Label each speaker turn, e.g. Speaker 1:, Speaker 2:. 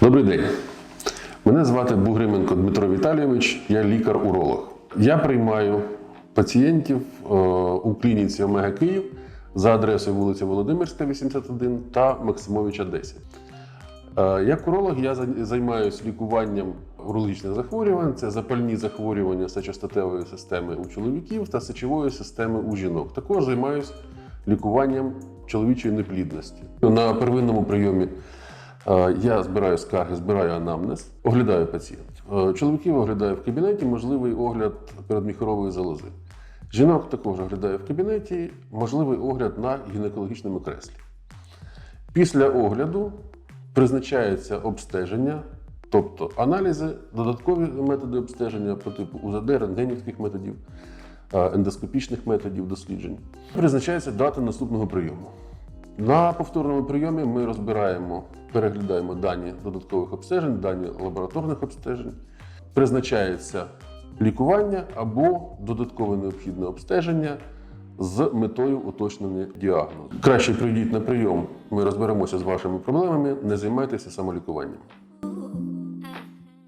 Speaker 1: Добрий день. Мене звати Бугрименко Дмитро Віталійович, я лікар-уролог. Я приймаю пацієнтів е, у клініці Омега Київ за адресою вулиця Володимирська, 81 та Максимовича 10. Е, Як уролог я займаюся лікуванням урологічних захворювань, це запальні захворювання сечостатевої системи у чоловіків та сечової системи у жінок. Також займаюся лікуванням чоловічої неплідності. На первинному прийомі я збираю скарги, збираю анамнез, оглядаю пацієнтів. Е, Чоловіків оглядаю в кабінеті, можливий огляд передміхорової залози. Жінок також оглядаю в кабінеті, можливий огляд на гінекологічному креслі. Після огляду призначається обстеження, тобто аналізи, додаткові методи обстеження по типу УЗД, рентгенівських методів, е, ендоскопічних методів досліджень. Призначається дата наступного прийому. На повторному прийомі ми розбираємо, переглядаємо дані додаткових обстежень, дані лабораторних обстежень. Призначається лікування або додаткове необхідне обстеження з метою уточнення діагнозу. Краще прийдіть на прийом, ми розберемося з вашими проблемами, не займайтеся самолікуванням.